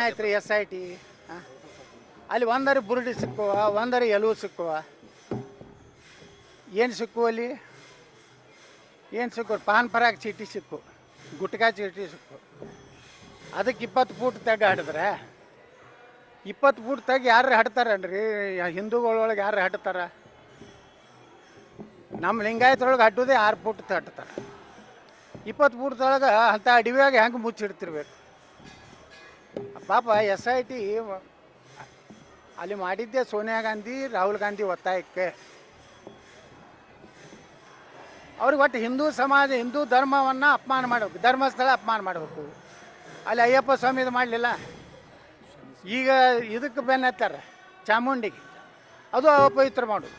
ಏನಾಯ್ತು ರೀ S I T. ಅಲ್ಲಿ ಒಂದರಿ ಬುರುಡಿ ಸಿಕ್ಕುವ, ಒಂದರಿ ಎಲುವು ಸಿಕ್ಕುವ. ಏನು ಸಿಕ್ಕು ಅಲ್ಲಿ? ಏನು ಸಿಕ್ಕು ಪಾನ್ ಪರಾಗ ಚೀಟಿ ಸಿಕ್ಕು. ಗುಟ್ಕಾ ಚೀಟಿ ಸಿಕ್ಕು. ಅದಕ್ಕೆ ಇಪ್ಪತ್ತು ಫೂಟ್ ತೆಗ್ಗ ಹಡಿದ್ರೆ. ಇಪ್ಪತ್ತು ಫೂಟ್ ತೆಗಿ ಯಾರು ಹಡ್ತಾರನ್ರಿ? ಹಿಂದೂಗಳೊಳಗೆ ಯಾರು ಹಡ್ತಾರ? ನಮ್ಮ ಲಿಂಗಾಯತರೊಳಗೆ ಹಡ್ಡೋದೇ ಆರು ಫೂಟ್ ತಟ್ತಾರೆ. ಇಪ್ಪತ್ತು ಫೂಟ್ದೊಳಗೆ ಅಂಥ ಅಡವಿಯಾಗ ಹೆಂಗೆ ಮುಚ್ಚಿಡ್ತಿರ್ಬೇಕು? ಪಾಪ ಎಸ್ ಐ ಟಿ ಅಲ್ಲಿ ಮಾಡಿದ್ದೆ ಸೋನಿಯಾ ಗಾಂಧಿ, ರಾಹುಲ್ ಗಾಂಧಿ ಒತ್ತಾಯಕ್ಕೆ. ಅವ್ರಿಗೆ ಒಟ್ಟು ಹಿಂದೂ ಸಮಾಜ, ಹಿಂದೂ ಧರ್ಮವನ್ನು ಅಪಮಾನ ಮಾಡಬೇಕು, ಧರ್ಮಸ್ಥಳ ಅಪಮಾನ ಮಾಡಬೇಕು. ಅಲ್ಲಿ ಅಯ್ಯಪ್ಪ ಸ್ವಾಮಿದು ಮಾಡಲಿಲ್ಲ. ಈಗ ಇದಕ್ಕೆ ಬೆನ್ನ ಹತ್ತಾರೆ ಚಾಮುಂಡಿಗೆ. ಅದು ಅಪವಿತ್ರ ಮಾಡೋದು.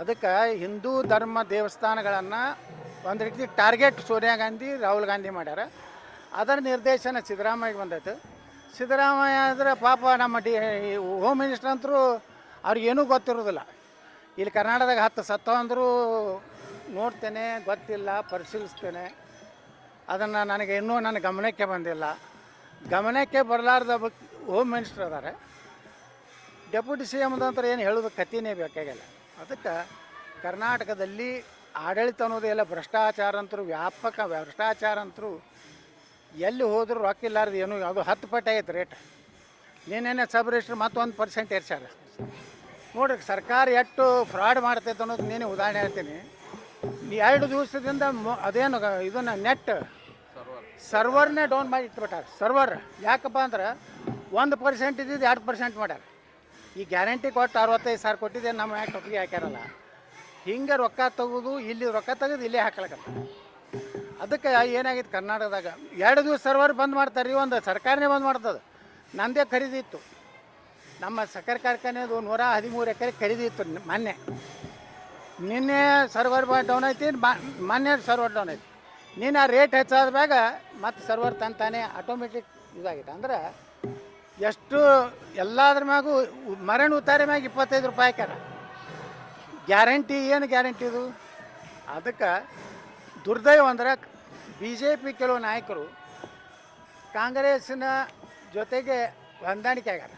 ಅದಕ್ಕೆ ಹಿಂದೂ ಧರ್ಮ ದೇವಸ್ಥಾನಗಳನ್ನು ಒಂದು ರೀತಿ ಟಾರ್ಗೆಟ್ ಸೋನಿಯಾ ಗಾಂಧಿ, ರಾಹುಲ್ ಗಾಂಧಿ ಮಾಡ್ಯಾರ. ಅದರ ನಿರ್ದೇಶನ ಸಿದ್ದರಾಮಯ್ಯಗೆ ಬಂದೈತೆ. ಸಿದ್ದರಾಮಯ್ಯ ಅಂದರೆ ಪಾಪ ನಮ್ಮ ಡಿ ಹೋಮ್ ಮಿನಿಸ್ಟರ್ ಅಂತರೂ ಅವ್ರಿಗೇನೂ ಗೊತ್ತಿರೋದಿಲ್ಲ. ಇಲ್ಲಿ ಕರ್ನಾಟಕದಾಗ ಹತ್ತು ಸತ್ತೋ ಅಂದರೂ ನೋಡ್ತೇನೆ, ಗೊತ್ತಿಲ್ಲ, ಪರಿಶೀಲಿಸ್ತೇನೆ. ಅದನ್ನು ನನಗೆ ಇನ್ನೂ ನನ್ನ ಗಮನಕ್ಕೆ ಬಂದಿಲ್ಲ. ಗಮನಕ್ಕೆ ಬರಲಾರ್ದ ಹೋಮ್ ಮಿನಿಸ್ಟರ್ ಅದಾರೆ. ಡೆಪ್ಯೂಟಿ ಸಿ ಎಮ್ದಂತ್ರ ಏನು ಹೇಳೋದು ಕತ್ತಿನೇ ಬೇಕಾಗಿಲ್ಲ. ಅದಕ್ಕೆ ಕರ್ನಾಟಕದಲ್ಲಿ ಆಡಳಿತ ಅನ್ನೋದು ಎಲ್ಲ ಭ್ರಷ್ಟಾಚಾರ ಅಂತರೂ ವ್ಯಾಪಕ ಭ್ರಷ್ಟಾಚಾರ ಅಂತರೂ ಎಲ್ಲಿ ಹೋದರೂ ರೊಕ್ಕ ಇಲ್ಲಾರ್ದು ಏನು, ಅದು ಹತ್ತು ಪಟ್ಟು ಆಗೈತೆ ರೇಟ್ ನೀನೇನೆ ಸಬ್ ರಿಜಿಸ್ಟ್ರ್ ಮತ್ತೊಂದು ಪರ್ಸೆಂಟ್ ಏರ್ಸ್ಯಾರ. ನೋಡ್ರಿ, ಸರ್ಕಾರ ಎಷ್ಟು ಫ್ರಾಡ್ ಮಾಡ್ತೈತೆ ಅನ್ನೋದು ನೀನೇ ಉದಾಹರಣೆ ಹೇಳ್ತೀನಿ. ಎರಡು ದಿವಸದಿಂದ ಅದೇನು ಇದನ್ನು ನೆಟ್ ಸರ್ವರ್ನೇ ಡೌನ್ ಮಾಡಿ ಇಟ್ಬಿಟ್ಟಾರೆ. ಸರ್ವರ್ ಯಾಕಪ್ಪ ಅಂದ್ರೆ ಒಂದು ಪರ್ಸೆಂಟ್ ಇದ್ದಿದ್ದು ಎರಡು ಪರ್ಸೆಂಟ್ ಮಾಡ್ಯಾರ. ಈ ಗ್ಯಾರಂಟಿ ಕೊಟ್ಟು ಅರವತ್ತೈದು ಸಾವಿರ ಕೊಟ್ಟಿದ್ದೆ ನಮ್ಮ ಯಾಕೆ ಒಪ್ಪಿಗೆ ಹಾಕ್ಯಾರಲ್ಲ? ಹಿಂಗೆ ರೊಕ್ಕ ತೆಗೆದು, ಇಲ್ಲಿ ರೊಕ್ಕ ತೆಗೆದು ಇಲ್ಲೇ ಹಾಕ್ಲಕತ್ತ ಅದಕ್ಕೆ ಏನಾಗಿತ್ತು ಕರ್ನಾಟಕದಾಗ? ಎರಡು ದಿವಸ ಸರ್ವರ್ ಬಂದ್ ಮಾಡ್ತಾರೆ ರೀ, ಒಂದು ಸರ್ಕಾರನೇ ಬಂದ್ ಮಾಡ್ತದೆ. ನಂದೇ ಖರೀದಿ ಇತ್ತು ನಮ್ಮ ಸಕ್ಕರೆ ಕಾರ್ಖಾನೆದು ನೂರ ಹದಿಮೂರು ಎಕರೆ ಖರೀದಿ ಇತ್ತು ಮೊನ್ನೆ. ನಿನ್ನೆ ಸರ್ವರ್ ಡೌನ್ ಐತಿ ಮೊನ್ನೆ ಸರ್ವರ್ ಡೌನ್ ಐತಿ. ನೀನು ಆ ರೇಟ್ ಹೆಚ್ಚಾದ ಮ್ಯಾಗ ಮತ್ತು ಸರ್ವರ್ ತಂತಾನೆ ಆಟೋಮೆಟಿಕ್ ಇದಾಗಿತ್ತು. ಅಂದ್ರೆ ಎಷ್ಟು ಎಲ್ಲದ್ರ ಮ್ಯಾಗೂ ಮರಣ ಉತ್ತಾರೆ ಮ್ಯಾಗ ಇಪ್ಪತ್ತೈದು ರೂಪಾಯಿ ಹಾಕ್ಯಾರ. ಗ್ಯಾರಂಟಿ ಏನು ಗ್ಯಾರಂಟಿ ಇದು? ಅದಕ್ಕೆ ದುರ್ದೈವ ಅಂದರೆ ಬಿ ಜೆ ಪಿ ಕೆಲವು ನಾಯಕರು ಕಾಂಗ್ರೆಸ್ನ ಜೊತೆಗೆ ಹೊಂದಾಣಿಕೆ ಆಗ್ಯಾರ.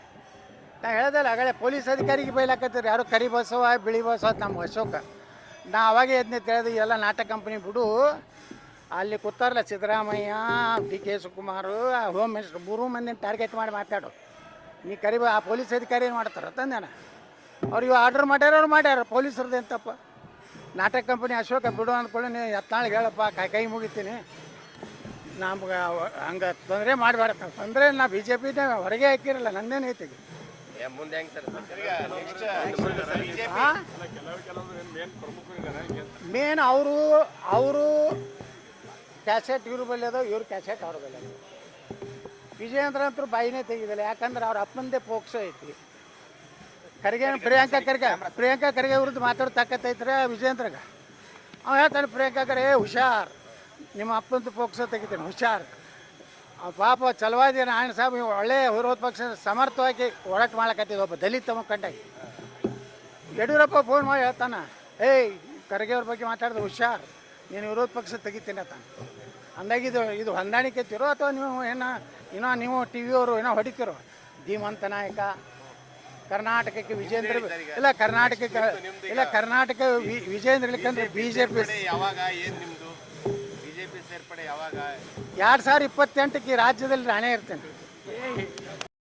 ನಾ ಹೇಳ್ದಲ್ಲ, ಆಗಲೇ ಪೊಲೀಸ್ ಅಧಿಕಾರಿಗೆ ಬೈಲಾಕತ್ತೀರಿ ಯಾರು ಕರಿ ಬಸವ, ಬಿಳಿ ಬಸವ, ನಮ್ಮ ಅಶೋಕ. ನಾ ಅವಾಗೇ ಎದ್ನೆ ತಿಳಿದು ಎಲ್ಲ ನಾಟಕ ಕಂಪ್ನಿ ಬಿಡು. ಅಲ್ಲಿ ಕೂತಾರಲ್ಲ Siddaramaiah, D K Shivakumar home minister, ಮೂರು ಮಂದಿನ ಟಾರ್ಗೆಟ್ ಮಾಡಿ ಮಾತಾಡು. ನೀ ಕರಿ ಆ ಪೊಲೀಸ್ ಅಧಿಕಾರಿ ಏನು ಮಾಡ್ತಾರೆ ತಂದೇನ? ಅವ್ರಿಗೆ ಆರ್ಡ್ರ್ ಮಾಡ್ಯಾರ, ಅವ್ರು ಮಾಡ್ಯಾರ. ಪೊಲೀಸರದ್ದು ಎಂತಪ್ಪ? ನಾಟಕ ಕಂಪನಿ ಅಶೋಕ ಬಿಡು ಅಂದ್ಕೊಳ್ಳಿ ನೀ ಹತ್ನಾಳಿಗೆ ಹೇಳಪ್ಪ ಕೈ ಕೈ ಮುಗಿತೀನಿ. ನಮ್ಗೆ ಹಂಗೆ ತೊಂದರೆ ಮಾಡಬೇಡ ತೊಂದರೆ ನಾ ಬಿ ಜೆ ಪಿನೇ ಹೊರಗೆ ಹಾಕಿರಲ್ಲ ನಂದೇನು ಐತೆ ಮುಂದೆ ಮೇನ್ ಅವರು ಅವರು ಕ್ಯಾಸೆಟ್ ಇವ್ರ ಬಲ್ಲಿ ಅದಾವ ಇವ್ರ ಕ್ಯಾಸೆಟ್ ಅವ್ರ ಬಲ್ಲಿ ಅದಾವ. ವಿಜಯೇಂದ್ರ ಅಂತೂ ಬಾಯಿನೇ ತೆಗಿದಿಲ್ಲ. ಯಾಕಂದ್ರೆ ಅವ್ರ ಅಪ್ಪಂದೇ ಪೋಕ್ಸೋ ಐತಿ. ಖರ್ಗೆ ಪ್ರಿಯಾಂಕಾ ಖರ್ಗೆ. ಪ್ರಿಯಾಂಕಾ ಖರ್ಗೆ ವಿರುದ್ಧ ಮಾತಾಡೋ ತಕ್ಕತ್ತೈತ್ರ ವಿಜಯೇಂದ್ರಗ ಅವ ಹೇಳ್ತಾನೆ ಪ್ರಿಯಾಂಕಾ ಕರೆ "ಏ, ಹುಷಾರ್. ನಿಮ್ಮ ಅಪ್ಪಂದು ಪೋಕ್ಸೋ ತೆಗಿತೀನಿ ಹುಷಾರ್. ಆ ಪಾಪ ಚಲವಾದಿ ನಾರಾಯಣ ಸಾಹೇಬ್ ನೀವು ಒಳ್ಳೆ ವಿರೋಧ ಪಕ್ಷ ಸಮರ್ಥವಾಗಿ ಹೋರಾಟ ಮಾಡಕತ್ತಿದ್ದ ಒಬ್ಬ ದಲಿತ ಮುಖಂಡಾಗಿ ಯಡಿಯೂರಪ್ಪ ಫೋನ್ ಮಾಡಿ ಹೇಳ್ತಾನೆ ಏಯ್ ಖರ್ಗೆ ಅವ್ರ ಬಗ್ಗೆ ಮಾತಾಡಿದ ಹುಷಾರ್. ನೀನು ವಿರೋಧ ಪಕ್ಷ ತೆಗಿತೀನಿ ಅಂತ. ಅಂದಾಗ ಇದು ಇದು ಹೊಂದಾಣಿಕೆ ತಿರೋ ಅಥವಾ ನೀವು ಏನೋ ಏನೋ ನೀವು ಟಿ ವಿಯವರು ಏನೋ ಹೊಡಿತಿರೋ? ಧೀಮಂತ ನಾಯಕ ಕರ್ನಾಟಕಕ್ಕೆ ವಿಜೇಂದ್ರ ಇಲ್ಲ ಕರ್ನಾಟಕಕ್ಕೆ ಇಲ್ಲ ಕರ್ನಾಟಕ ವಿಜೇಂದ್ರ ಇಲ್ಲಿಕಂದ್ರೆ ಬಿ ಜೆ ಪಿ ಯಾವಾಗ ಏನು ನಿಮ್ಮದು ಬಿಜೆಪಿ ಸೇರ್ಪಡೆ ಯಾವಾಗ? ಎರಡು ಸಾವಿರ ಇಪ್ಪತ್ತೆಂಟಕ್ಕೆ ರಾಜ್ಯದಲ್ಲಿ ನಾನೇ ಇರ್ತೇನೆ.